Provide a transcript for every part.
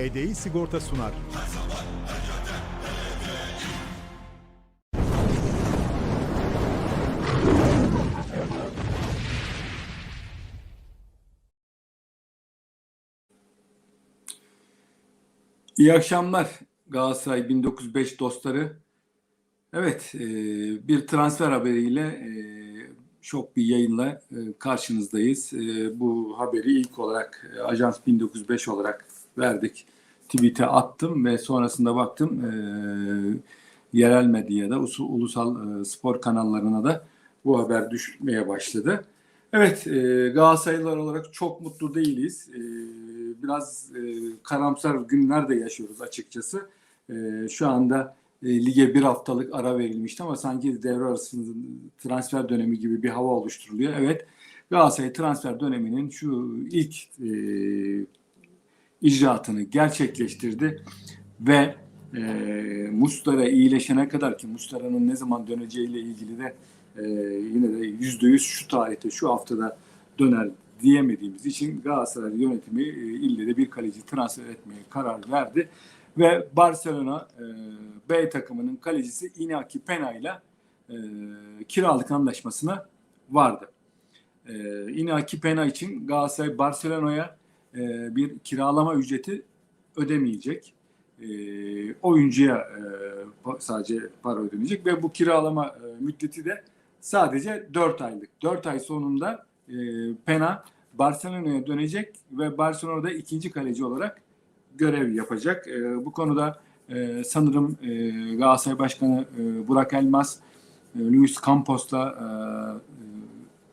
HDI Sigorta sunar. İyi akşamlar Galatasaray 1905 dostları. Evet, e, bir transfer haberiyle e, şok bir yayınla e, karşınızdayız. E, bu haberi ilk olarak Ajans 1905 olarak verdik. Tweet'e attım ve sonrasında baktım e, yerel medyada, ulusal e, spor kanallarına da bu haber düşmeye başladı. Evet, e, Galatasaraylılar olarak çok mutlu değiliz. E, biraz e, karamsar günler de yaşıyoruz açıkçası. E, şu anda e, lige bir haftalık ara verilmişti ama sanki devre arasında transfer dönemi gibi bir hava oluşturuluyor. Evet, Galatasaray transfer döneminin şu ilk e, icraatını gerçekleştirdi ve e, Mustara iyileşene kadar ki Mustara'nın ne zaman döneceğiyle ilgili de e, yine de yüzde yüz şu tarihte şu haftada döner diyemediğimiz için Galatasaray yönetimi e, ille de bir kaleci transfer etmeye karar verdi ve Barcelona e, B takımının kalecisi Inaki Pena ile e, kiralık anlaşmasına vardı. E, Inaki Pena için Galatasaray Barcelona'ya e, bir kiralama ücreti ödemeyecek. E, oyuncuya e, sadece para ödenecek ve bu kiralama e, müddeti de sadece 4 aylık. 4 ay sonunda Pena Barcelona'ya dönecek ve Barcelona'da ikinci kaleci olarak görev yapacak. Bu konuda sanırım Galatasaray Başkanı Burak Elmas, Luis Campos'la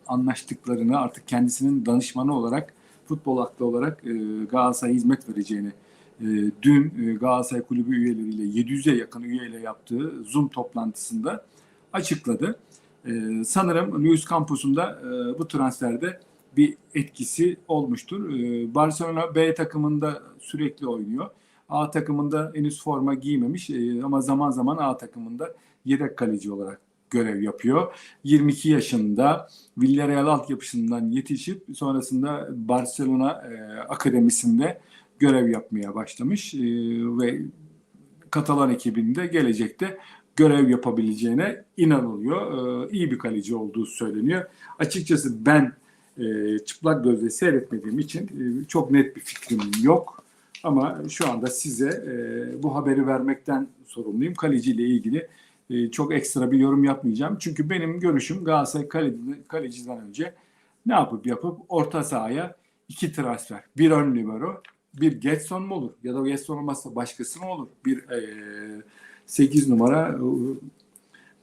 anlaştıklarını artık kendisinin danışmanı olarak futbol aklı olarak e, Galatasaray'a hizmet vereceğini e, dün e, Galatasaray Kulübü üyeleriyle 700'e yakın üyeyle yaptığı Zoom toplantısında açıkladı. E, sanırım Luis Campos'un da e, bu transferde bir etkisi olmuştur. E, Barcelona B takımında sürekli oynuyor. A takımında henüz forma giymemiş e, ama zaman zaman A takımında yedek kaleci olarak görev yapıyor. 22 yaşında Villarreal altyapısından yetişip sonrasında Barcelona e, akademisinde görev yapmaya başlamış e, ve Katalan ekibinde gelecekte görev yapabileceğine inanılıyor. E, iyi bir kaleci olduğu söyleniyor. Açıkçası ben e, çıplak gözle seyretmediğim için e, çok net bir fikrim yok. Ama şu anda size e, bu haberi vermekten sorumluyum. Kaleci ile ilgili e, çok ekstra bir yorum yapmayacağım. Çünkü benim görüşüm Galatasaray kale, kaleciden önce ne yapıp yapıp orta sahaya iki transfer. Bir ön libero, bir Getson mu olur? Ya da Getson olmazsa başkası mı olur? Bir e, 8 numara e,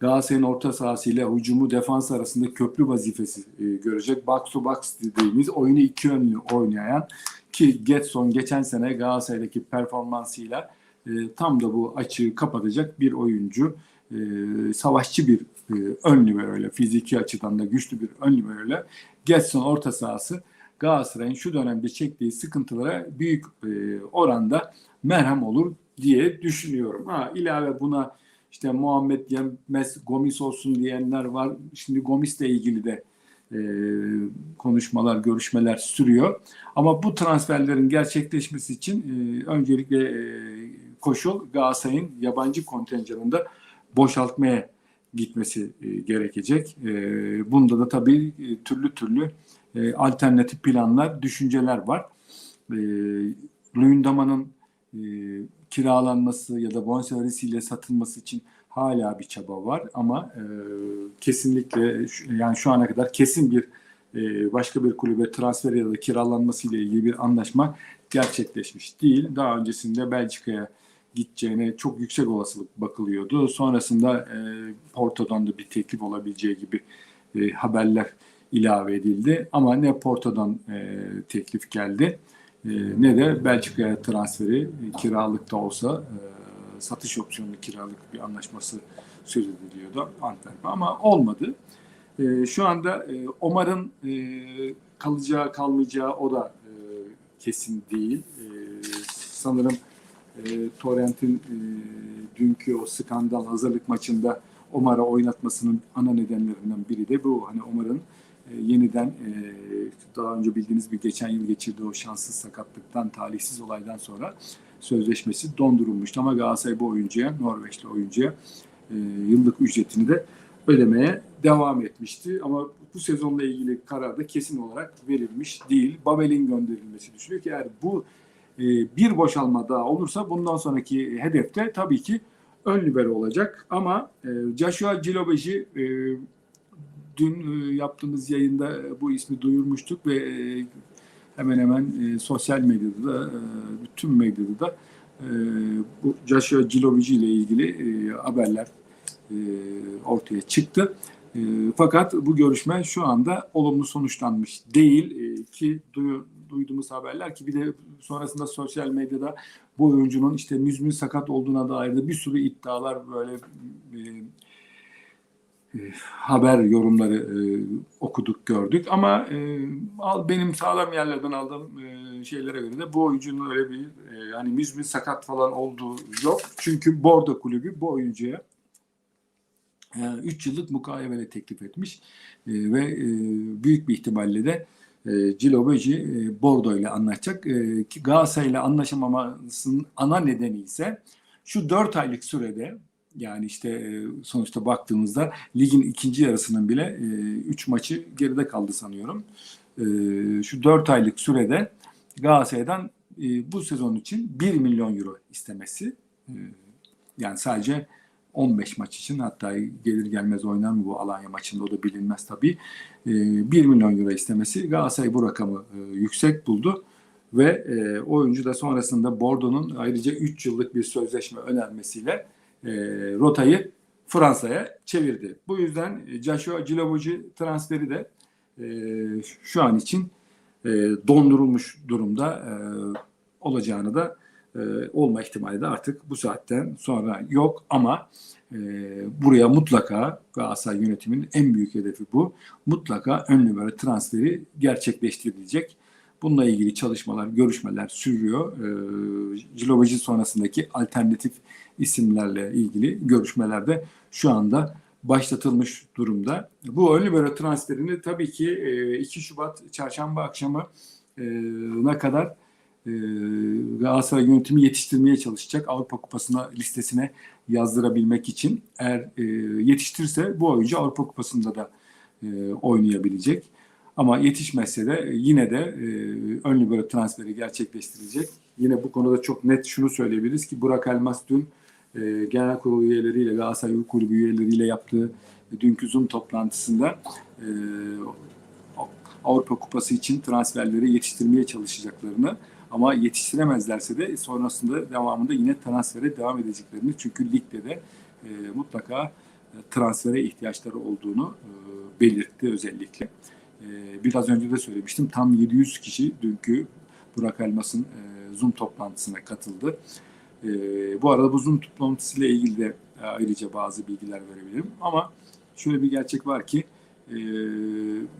Galatasaray'ın orta sahasıyla hücumu defans arasında köprü vazifesi e, görecek. Box to box dediğimiz oyunu iki yönlü oynayan ki Getson geçen sene Galatasaray'daki performansıyla e, tam da bu açığı kapatacak bir oyuncu. E, savaşçı bir e, ön liberoyla, fiziki açıdan da güçlü bir ön liberoyla Getson orta sahası Galatasaray'ın şu dönemde çektiği sıkıntılara büyük e, oranda merhem olur diye düşünüyorum. Ha, ilave buna işte Muhammed Yemez Gomis olsun diyenler var. Şimdi Gomis'le ilgili de e, konuşmalar, görüşmeler sürüyor. Ama bu transferlerin gerçekleşmesi için e, öncelikle e, koşul Galatasaray'ın yabancı kontenjanında boşaltmaya gitmesi e, gerekecek. E, bunda da tabii e, türlü türlü alternatif planlar, düşünceler var. Luyendama'nın kiralanması ya da bonservisiyle satılması için hala bir çaba var ama kesinlikle yani şu ana kadar kesin bir başka bir kulübe transfer ya da kiralanması ile ilgili bir anlaşma gerçekleşmiş değil. Daha öncesinde Belçika'ya gideceğine çok yüksek olasılık bakılıyordu. Sonrasında e, Porto'dan da bir teklif olabileceği gibi e, haberler ilave edildi. Ama ne Porto'dan e, teklif geldi e, ne de Belçika'ya transferi e, kiralıkta olsa e, satış opsiyonlu kiralık bir anlaşması söz ediliyordu Antwerp'e ama olmadı. E, şu anda e, Omar'ın e, kalacağı kalmayacağı o da e, kesin değil. E, sanırım e, Torrent'in e, dünkü o skandal hazırlık maçında Omar'a oynatmasının ana nedenlerinden biri de bu. Hani Omar'ın e, yeniden e, daha önce bildiğiniz bir geçen yıl geçirdiği o şanssız sakatlıktan, talihsiz olaydan sonra sözleşmesi dondurulmuştu ama Galatasaray bu oyuncuya, Norveçli oyuncuya e, yıllık ücretini de ödemeye devam etmişti. Ama bu sezonla ilgili karar da kesin olarak verilmiş değil. Babel'in gönderilmesi düşünüyor ki eğer bu bir boşalma daha olursa bundan sonraki hedefte tabii ki ön libero olacak. Ama e, Joshua Cilobeji e, dün e, yaptığımız yayında e, bu ismi duyurmuştuk ve e, hemen hemen e, sosyal medyada da e, bütün medyada da e, bu Joshua Cilobeji ile ilgili e, haberler e, ortaya çıktı. E, fakat bu görüşme şu anda olumlu sonuçlanmış değil e, ki duyu, duyduğumuz haberler ki bir de sonrasında sosyal medyada bu oyuncunun işte müzmin sakat olduğuna dair de bir sürü iddialar böyle e, e, haber yorumları e, okuduk gördük. Ama e, al, benim sağlam yerlerden aldığım e, şeylere göre de bu oyuncunun öyle bir e, yani müzmin sakat falan olduğu yok. Çünkü Bordo kulübü bu oyuncuya 3 yıllık mukayevele teklif etmiş e, ve e, büyük bir ihtimalle de e, Ciloboji e, Bordo ile anlaşacak. E, ki Galatasaray ile anlaşamamasının ana nedeni ise şu 4 aylık sürede yani işte e, sonuçta baktığımızda ligin ikinci yarısının bile 3 maçı geride kaldı sanıyorum. E, şu 4 aylık sürede Galatasaray'dan e, bu sezon için 1 milyon euro istemesi. E, yani sadece 15 maç için hatta gelir gelmez oynar mı bu Alanya maçında o da bilinmez tabii. E, 1 milyon euro istemesi Galatasaray bu rakamı e, yüksek buldu ve e, oyuncu da sonrasında Bordeaux'un ayrıca 3 yıllık bir sözleşme önermesiyle e, rotayı Fransa'ya çevirdi. Bu yüzden Joshua Cilavuci transferi de şu an için dondurulmuş durumda olacağını da e, olma ihtimali de artık bu saatten sonra yok ama e, buraya mutlaka Galatasaray yönetiminin en büyük hedefi bu. Mutlaka ön libero transferi gerçekleştirilecek. Bununla ilgili çalışmalar, görüşmeler sürüyor. E, Cilovaci sonrasındaki alternatif isimlerle ilgili görüşmelerde şu anda başlatılmış durumda. Bu ön libero transferini tabii ki e, 2 Şubat çarşamba akşamı e, ne kadar e, Galatasaray yönetimi yetiştirmeye çalışacak. Avrupa Kupası'na listesine yazdırabilmek için eğer e, yetiştirse bu oyuncu Avrupa Kupası'nda da e, oynayabilecek. Ama yetişmezse de yine de e, ön libero transferi gerçekleştirecek. Yine bu konuda çok net şunu söyleyebiliriz ki Burak Elmas dün e, genel kurul üyeleriyle Galatasaray Kulübü üyeleriyle yaptığı dünkü Zoom toplantısında e, Avrupa Kupası için transferleri yetiştirmeye çalışacaklarını ama yetiştiremezlerse de sonrasında devamında yine transfere devam edeceklerini çünkü ligde de e, mutlaka e, transfere ihtiyaçları olduğunu e, belirtti özellikle. E, biraz önce de söylemiştim tam 700 kişi dünkü Burak Elmas'ın e, Zoom toplantısına katıldı. E, bu arada bu Zoom toplantısıyla ilgili de e, ayrıca bazı bilgiler verebilirim ama şöyle bir gerçek var ki e,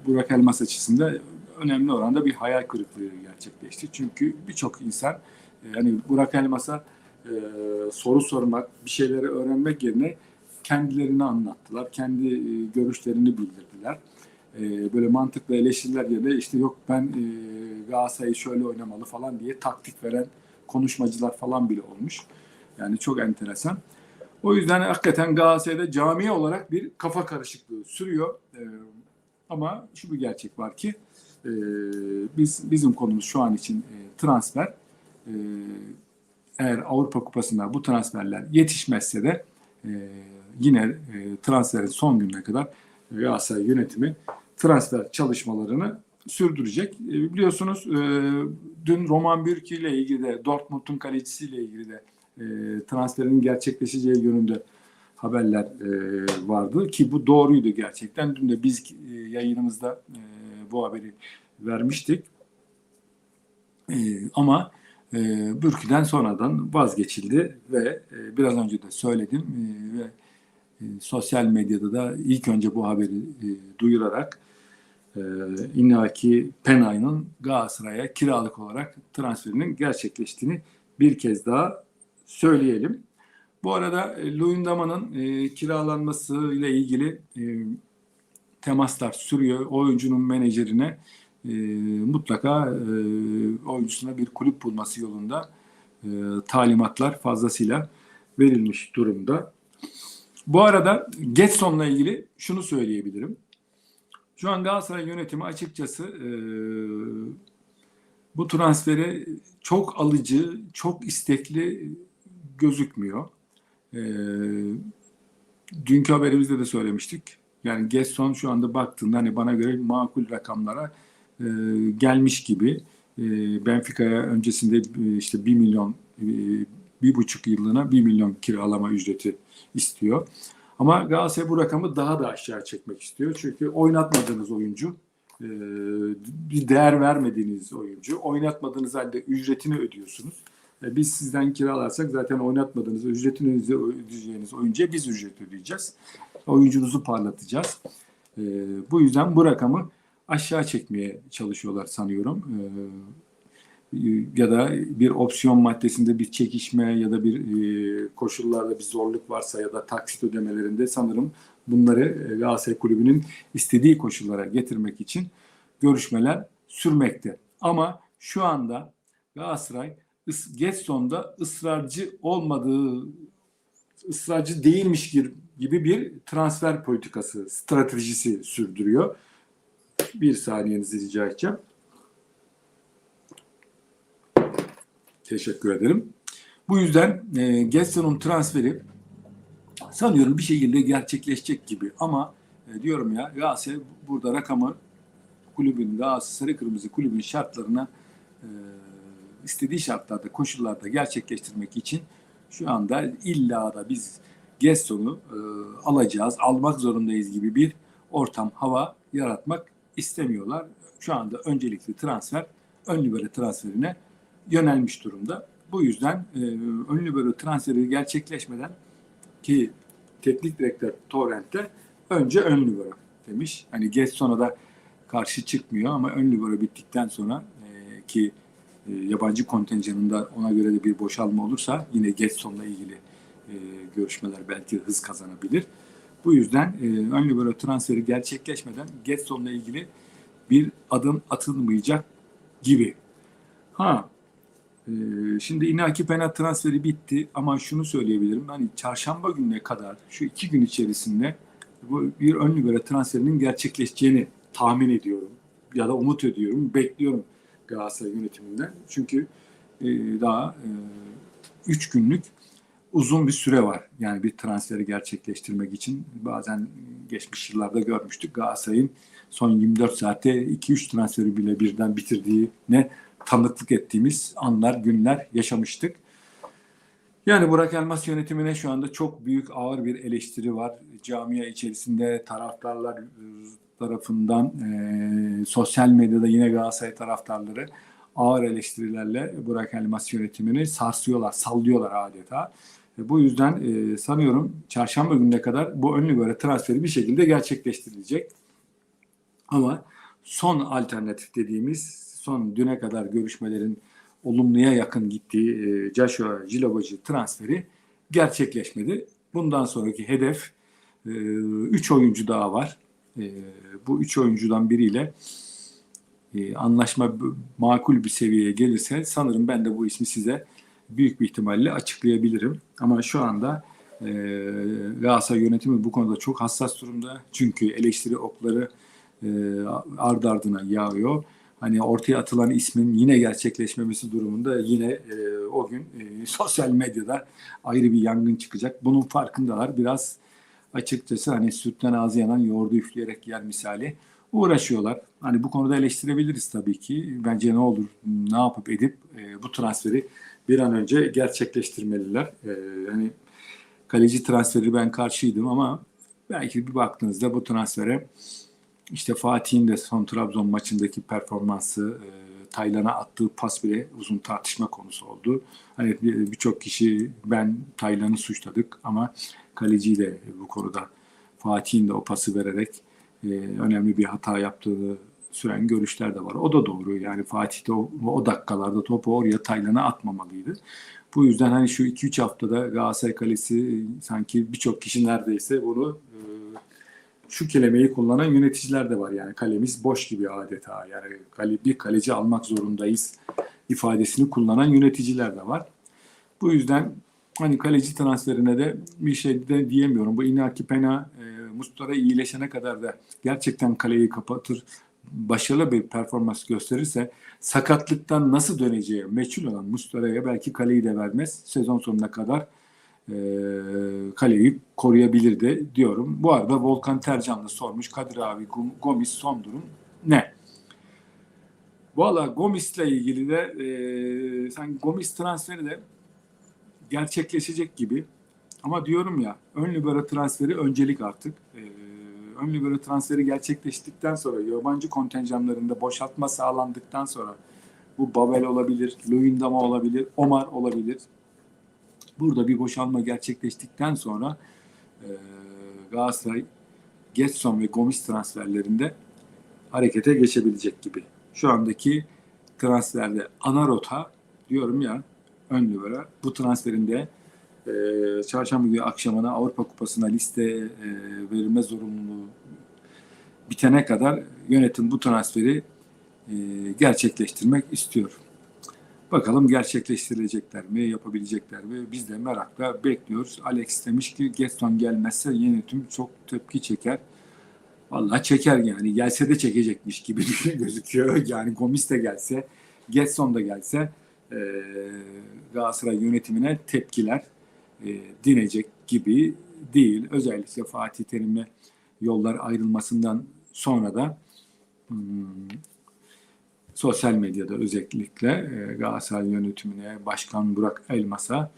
Burak Elmas açısından önemli oranda bir hayal kırıklığı gerçekleşti. Çünkü birçok insan e, hani Burak Elmas'a e, soru sormak, bir şeyleri öğrenmek yerine kendilerini anlattılar. Kendi e, görüşlerini bildirdiler. E, böyle mantıklı eleştiriler yerine işte yok ben e, Galatasaray'ı şöyle oynamalı falan diye taktik veren konuşmacılar falan bile olmuş. Yani çok enteresan. O yüzden hakikaten Galatasaray'da camiye olarak bir kafa karışıklığı sürüyor. E, ama şu bir gerçek var ki e, biz bizim konumuz şu an için e, transfer. E, eğer Avrupa Kupası'nda bu transferler yetişmezse de e, yine e, transferin son gününe kadar Galatasaray yönetimi transfer çalışmalarını sürdürecek. E, biliyorsunuz e, dün Roman Bürki ile ilgili de Dortmund'un kalecisiyle ilgili de e, transferin gerçekleşeceği yönünde haberler e, vardı ki bu doğruydu gerçekten. Dün de biz e, yayınımızda e, bu haberi vermiştik. E, ama e, Bürki'den sonradan vazgeçildi ve e, biraz önce de söyledim e, ve e, sosyal medyada da ilk önce bu haberi e, duyurarak e, Inaki Penay'ın Galatasaray'a kiralık olarak transferinin gerçekleştiğini bir kez daha söyleyelim. Bu arada e, Luyendama'nın e, kiralanması ile ilgili e, temaslar sürüyor. Oyuncunun menajerine e, mutlaka e, oyuncusuna bir kulüp bulması yolunda e, talimatlar fazlasıyla verilmiş durumda. Bu arada Getson'la ilgili şunu söyleyebilirim. Şu an Galatasaray yönetimi açıkçası e, bu transfere çok alıcı, çok istekli gözükmüyor. E, dünkü haberimizde de söylemiştik. Yani Getson şu anda baktığında hani bana göre makul rakamlara e, gelmiş gibi. E, Benfica'ya öncesinde e, işte 1 milyon, e, bir buçuk yıllığına 1 milyon kiralama ücreti istiyor. Ama Galatasaray bu rakamı daha da aşağı çekmek istiyor. Çünkü oynatmadığınız oyuncu, e, bir değer vermediğiniz oyuncu, oynatmadığınız halde ücretini ödüyorsunuz. Biz sizden kiralarsak zaten oynatmadığınız, ücretini ödeyeceğiniz oyuncuya biz ücret ödeyeceğiz. Oyuncunuzu parlatacağız. E, Bu yüzden bu rakamı aşağı çekmeye çalışıyorlar sanıyorum. E, Ya da bir opsiyon maddesinde bir çekişme ya da bir e, koşullarda bir zorluk varsa ya da taksit ödemelerinde sanırım bunları e, Galatasaray Kulübü'nün istediği koşullara getirmek için görüşmeler sürmekte. Ama şu anda Galatasaray Getson'da ısrarcı olmadığı, ısrarcı değilmiş gibi- bir transfer politikası, stratejisi sürdürüyor. Bir saniyenizi rica edeceğim. Teşekkür ederim. Bu yüzden e, Getson'un transferi sanıyorum bir şekilde gerçekleşecek gibi ama e, diyorum ya Galatasaray burada rakamı kulübün Galatasaray Kırmızı kulübün şartlarına e, istediği şartlarda, koşullarda gerçekleştirmek için şu anda illa da biz Getson'u e, alacağız, almak zorundayız gibi bir ortam, hava yaratmak istemiyorlar. Şu anda öncelikli transfer ön libero transferine yönelmiş durumda. Bu yüzden e, ön libero transferi gerçekleşmeden ki teknik direktör Torrent'te önce ön libero demiş. Hani Getson'a da karşı çıkmıyor ama ön libero bittikten sonra e, ki e, yabancı kontenjanında ona göre de bir boşalma olursa yine Getson'la ilgili e, görüşmeler belki hız kazanabilir. Bu yüzden e, ön libero transferi gerçekleşmeden Getson'la ilgili bir adım atılmayacak gibi. Ha e, şimdi Inaki Pena transferi bitti ama şunu söyleyebilirim. Hani çarşamba gününe kadar şu iki gün içerisinde bu bir ön libero transferinin gerçekleşeceğini tahmin ediyorum. Ya da umut ediyorum, bekliyorum Galatasaray yönetiminden. Çünkü e, daha 3 günlük uzun bir süre var. Yani bir transferi gerçekleştirmek için bazen geçmiş yıllarda görmüştük Galatasaray'ın son 24 saatte 2-3 transferi bile birden bitirdiğine tanıklık ettiğimiz anlar, günler yaşamıştık. Yani Burak Elmas yönetimine şu anda çok büyük ağır bir eleştiri var. Camia içerisinde taraftarlar e, tarafından e, sosyal medyada yine Galatasaray taraftarları ağır eleştirilerle Burak Elmas yönetimini sarsıyorlar, sallıyorlar adeta. E, bu yüzden e, sanıyorum çarşamba gününe kadar bu ön libero transferi bir şekilde gerçekleştirilecek. Ama son alternatif dediğimiz son düne kadar görüşmelerin olumluya yakın gittiği e, Joshua Jiloboji transferi gerçekleşmedi. Bundan sonraki hedef 3 oyuncu daha var. E, bu 3 oyuncudan biriyle e, anlaşma makul bir seviyeye gelirse sanırım ben de bu ismi size büyük bir ihtimalle açıklayabilirim. Ama şu anda e, Galatasaray yönetimi bu konuda çok hassas durumda. Çünkü eleştiri okları e, ardı ardına yağıyor. Hani ortaya atılan ismin yine gerçekleşmemesi durumunda yine e, o gün e, sosyal medyada ayrı bir yangın çıkacak. Bunun farkındalar. Biraz açıkçası hani sütten ağzı yanan yoğurdu üfleyerek yer misali uğraşıyorlar. Hani bu konuda eleştirebiliriz tabii ki. Bence ne olur ne yapıp edip e, bu transferi bir an önce gerçekleştirmeliler. E, hani kaleci transferi ben karşıydım ama belki bir baktığınızda bu transfere işte Fatih'in de son Trabzon maçındaki performansı, e, Taylan'a attığı pas bile uzun tartışma konusu oldu. Hani bir- birçok kişi ben Taylan'ı suçladık ama kaleciyi de bu konuda Fatih'in de o pası vererek e, önemli bir hata yaptığını süren görüşler de var. O da doğru. Yani Fatih de o, o dakikalarda topu oraya Taylan'a atmamalıydı. Bu yüzden hani şu 2-3 haftada Galatasaray Kalesi sanki birçok kişi neredeyse bunu e, şu kelimeyi kullanan yöneticiler de var. Yani kalemiz boş gibi adeta. Yani kale, bir kaleci almak zorundayız ifadesini kullanan yöneticiler de var. Bu yüzden hani kaleci transferine de bir şey de diyemiyorum. Bu Inaki Pena e, Mustara iyileşene kadar da gerçekten kaleyi kapatır, başarılı bir performans gösterirse sakatlıktan nasıl döneceği meçhul olan Mustara'ya belki kaleyi de vermez. Sezon sonuna kadar e, kaleyi koruyabilirdi diyorum. Bu arada Volkan Tercanlı sormuş Kadir abi Gomis son durum ne? Valla Gomis'le ilgili de e, sanki Gomis transferi de gerçekleşecek gibi. Ama diyorum ya ön libero transferi öncelik artık. E, ön libero transferi gerçekleştikten sonra yabancı kontenjanlarında boşaltma sağlandıktan sonra bu Babel olabilir, Luyendama olabilir, Omar olabilir. Burada bir boşalma gerçekleştikten sonra e, Galatasaray Getson ve Gomis transferlerinde harekete geçebilecek gibi. Şu andaki transferde ana rota diyorum ya ön libero bu transferinde e, çarşamba günü akşamına Avrupa Kupası'na liste e, verilme zorunluluğu bitene kadar yönetim bu transferi e, gerçekleştirmek istiyor. Bakalım gerçekleştirilecekler mi, yapabilecekler mi? Biz de merakla bekliyoruz. Alex demiş ki Getson gelmezse yönetim çok tepki çeker. Vallahi çeker yani. Gelse de çekecekmiş gibi gözüküyor. Yani Gomis de gelse, Getson da gelse e, Galatasaray yönetimine tepkiler e, dinecek gibi değil. Özellikle Fatih Terim'le yollar ayrılmasından sonra da hmm, sosyal medyada özellikle e, Galatasaray yönetimine, Başkan Burak Elmas'a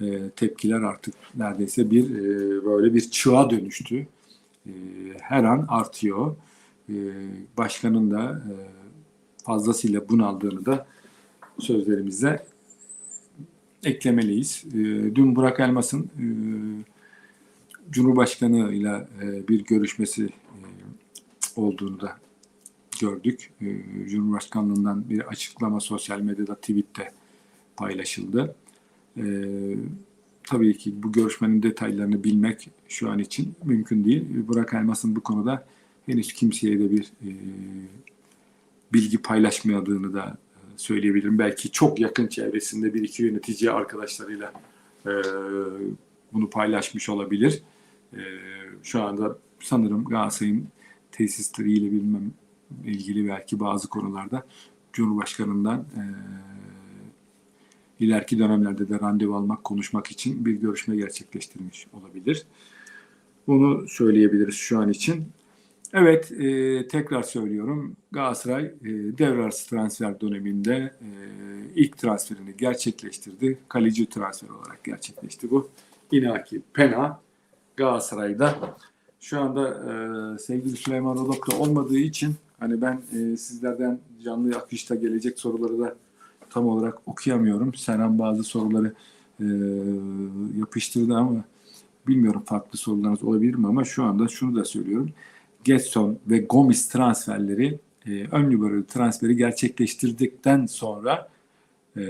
e, tepkiler artık neredeyse bir e, böyle bir çığa dönüştü. E, her an artıyor. E, başkanın da e, fazlasıyla bunaldığını da sözlerimize eklemeliyiz. E, dün Burak Elmas'ın e, Cumhurbaşkanı ile e, bir görüşmesi e, olduğunu da gördük. E, Cumhurbaşkanlığından bir açıklama sosyal medyada, tweette paylaşıldı. E, tabii ki bu görüşmenin detaylarını bilmek şu an için mümkün değil. Burak Elmas'ın bu konuda henüz kimseye de bir e, bilgi paylaşmadığını da söyleyebilirim. Belki çok yakın çevresinde bir iki yönetici arkadaşlarıyla e, bunu paylaşmış olabilir. E, şu anda sanırım Galatasaray'ın tesisleriyle bilmem ilgili belki bazı konularda Cumhurbaşkanı'ndan e, ileriki dönemlerde de randevu almak, konuşmak için bir görüşme gerçekleştirmiş olabilir. Bunu söyleyebiliriz şu an için. Evet, e, tekrar söylüyorum. Galatasaray e, devre arası transfer döneminde e, ilk transferini gerçekleştirdi. Kaleci transfer olarak gerçekleşti bu. Inaki Pena Galatasaray'da. Şu anda e, sevgili Süleyman Rodok'ta olmadığı için hani ben e, sizlerden canlı akışta gelecek soruları da tam olarak okuyamıyorum. Serhan bazı soruları e, yapıştırdı ama bilmiyorum farklı sorularınız olabilir mi ama şu anda şunu da söylüyorum. Getson ve Gomis transferleri e, ön libero transferi gerçekleştirdikten sonra e,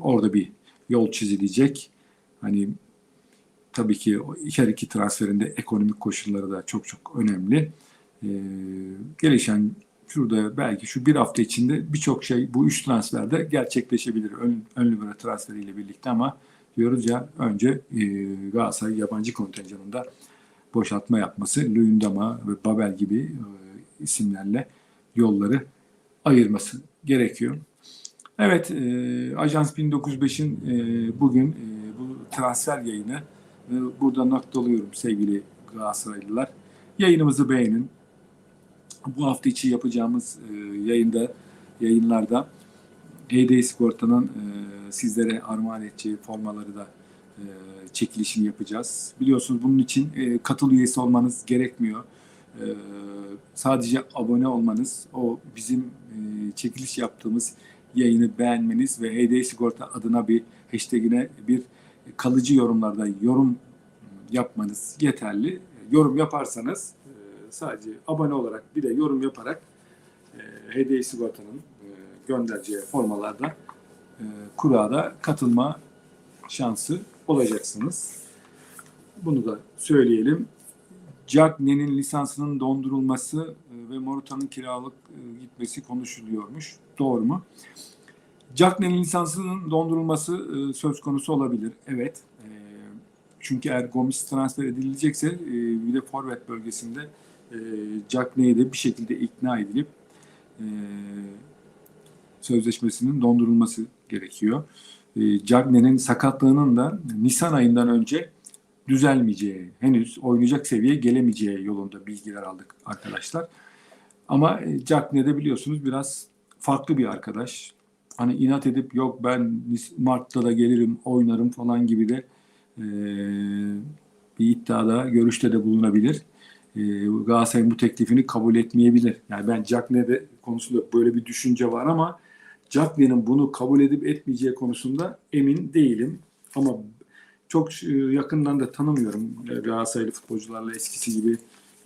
orada bir yol çizilecek. Hani tabii ki her iki transferinde ekonomik koşulları da çok çok önemli. E, gelişen şurada belki şu bir hafta içinde birçok şey bu üç transferde gerçekleşebilir. Ön, ön libero transferiyle birlikte ama diyoruz ya önce e, Galatasaray yabancı kontenjanında boşaltma yapması, Luyendama ve Babel gibi e, isimlerle yolları ayırması gerekiyor. Evet, e, Ajans 1905'in e, bugün e, bu transfer yayını e, burada noktalıyorum sevgili Galatasaraylılar. Yayınımızı beğenin. Bu hafta içi yapacağımız e, yayında yayınlarda HD Sigorta'nın e, sizlere armağan edeceği formaları da e, çekilişini yapacağız. Biliyorsunuz bunun için e, katıl üyesi olmanız gerekmiyor. E, sadece abone olmanız, o bizim e, çekiliş yaptığımız yayını beğenmeniz ve HD Sigorta adına bir hashtagine bir kalıcı yorumlarda yorum yapmanız yeterli. Yorum yaparsanız sadece abone olarak bir de yorum yaparak e, HD Sigorta'nın e, göndereceği formalarda e, kurada katılma şansı olacaksınız. Bunu da söyleyelim. Cagney'in lisansının dondurulması e, ve Morutan'ın kiralık e, gitmesi konuşuluyormuş. Doğru mu? Cagney'in lisansının dondurulması e, söz konusu olabilir. Evet. Çünkü eğer Gomis transfer edilecekse bir de forvet bölgesinde e, Cagney'e de bir şekilde ikna edilip e, sözleşmesinin dondurulması gerekiyor. E, Cagney'in sakatlığının da Nisan ayından önce düzelmeyeceği, henüz oynayacak seviyeye gelemeyeceği yolunda bilgiler aldık arkadaşlar. Ama e, Cagney de biliyorsunuz biraz farklı bir arkadaş. Hani inat edip yok ben Mart'ta da gelirim, oynarım falan gibi de e, bir iddiada, görüşte de bulunabilir. E, Galatasaray'ın bu teklifini kabul etmeyebilir. Yani ben Cagney'de konusunda böyle bir düşünce var ama Cagney'in bunu kabul edip etmeyeceği konusunda emin değilim. Ama çok e, yakından da tanımıyorum. E, Galatasaraylı futbolcularla eskisi gibi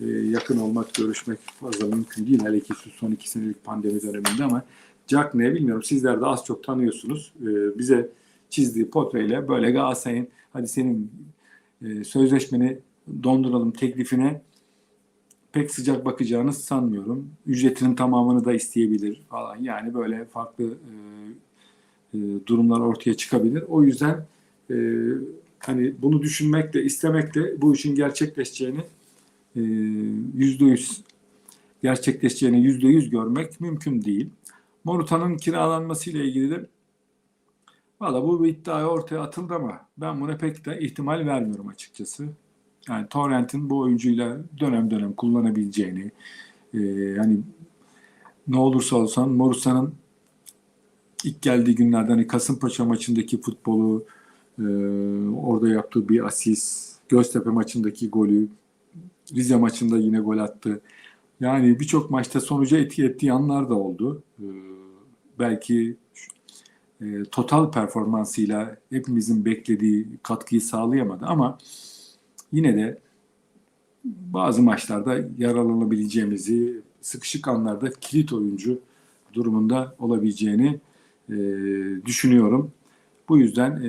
e, yakın olmak, görüşmek fazla mümkün değil. Hele ki son iki senelik pandemi döneminde ama Jack ne bilmiyorum. Sizler de az çok tanıyorsunuz. Bize çizdiği portreyle böyle Galatasaray'ın hadi senin sözleşmeni donduralım teklifine pek sıcak bakacağını sanmıyorum. Ücretinin tamamını da isteyebilir falan. Yani böyle farklı e, e, durumlar ortaya çıkabilir. O yüzden e, hani bunu düşünmekle, istemekle bu işin gerçekleşeceğini e, yüzde yüz gerçekleşeceğini yüzde yüz görmek mümkün değil. Morutan'ın kiralanması ile ilgili de valla bu bir iddia ortaya atıldı ama ben buna pek de ihtimal vermiyorum açıkçası. Yani Torrent'in bu oyuncuyla dönem dönem kullanabileceğini e, hani ne olursa olsun Morutan'ın ilk geldiği günlerde hani Kasımpaşa maçındaki futbolu e, orada yaptığı bir asist, Göztepe maçındaki golü, Rize maçında yine gol attı. Yani birçok maçta sonuca etki ettiği anlar da oldu. Ee, belki e, total performansıyla hepimizin beklediği katkıyı sağlayamadı ama yine de bazı maçlarda yararlanabileceğimizi, sıkışık anlarda kilit oyuncu durumunda olabileceğini e, düşünüyorum. Bu yüzden e,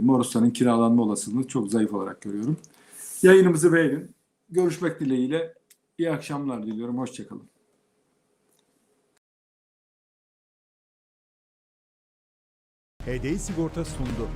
Morusan'ın kiralanma olasılığını çok zayıf olarak görüyorum. Yayınımızı beğenin. Görüşmek dileğiyle. İyi akşamlar diliyorum. Hoşçakalın. HDI Sigorta sundu.